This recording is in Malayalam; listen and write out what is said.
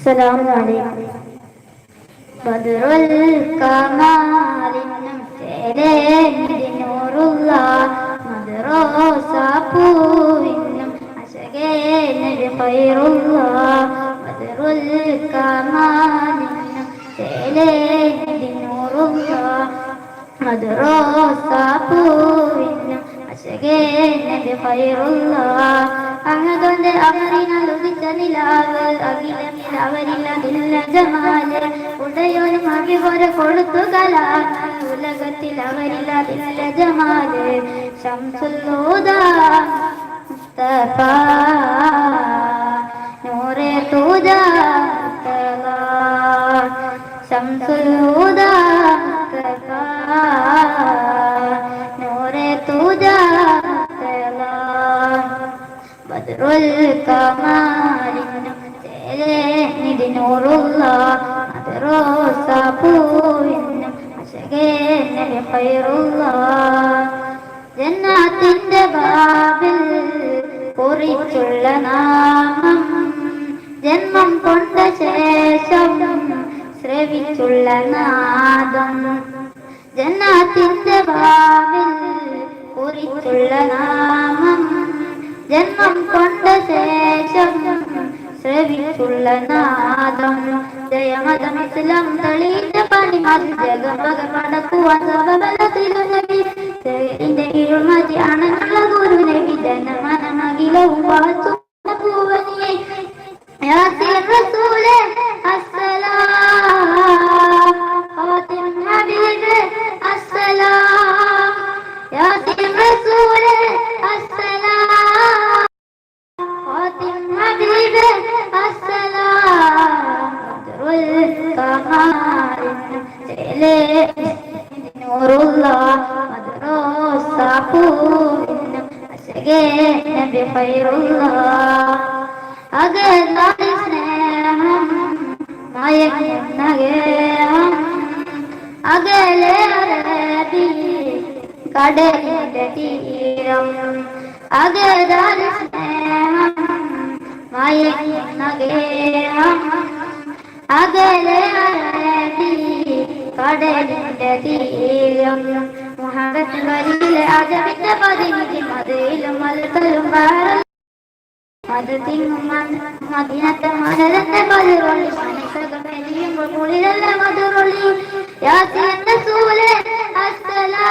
السلام عليكم بدر الكمال നൂറുള്ള മദ്റോസ പൂവിനും അശകേനൊരു പൈറുള്ള ബദറുൽ കമാലിനും നൂറുള്ള മദ്റോസ പൂവിനും അശകേനൊരു പൈറുള്ള അഹദന്റെ അമറിനാൽ ഉദിച്ച നിലാവ് അഖിലമിൽ അവരില്ലതില്ല ജമാൽ. ഉടയോനും അഭിപോലെ കൊടുത്തു കലാമ ഉലകത്തിൽ അവരില്ലതില്ല ജമാൽ. ശംസുല്ലൂദ ബദറുൽ കമാലിനും ജന്നാത്തിന്റെ ബാബിൽ കുറിച്ചുള്ള നാമം ജന്മം കൊണ്ട ശേഷം ശ്രവിച്ചുള്ള നാദം ജന്നാത്തിന്റെ ബാബിൽ കുറിച്ചുള്ള നാമം. ജന്മം കൊണ്ട ശേഷം ശ്രവിച്ചുള്ള നാദം. ജയമതം ഇസ്ലാം പണി പണിമാർ ജഗമക നടക്കുവാൻ സബലത്തിലും നബി അകലെ കടലിന്റെ തീരം അകലായി സ്നേഹം മയങ്ങുന്ന ഗേഹം അകലെ കടലിന്റെ തീരം. മുഹമ്മദ് വലിയിലെ അജമിന്റെ പതിനിധി മതിലും മലത്തലും അത് തിങ്ങും മദിനത്തെ മലരത്തെ മനസ്സകം മനസ്സകമെലിയുമ്പോൾ കുളിരല്ല മധുറൊള്ളി യാസിന്റെ സൂലെ അസ്സലാം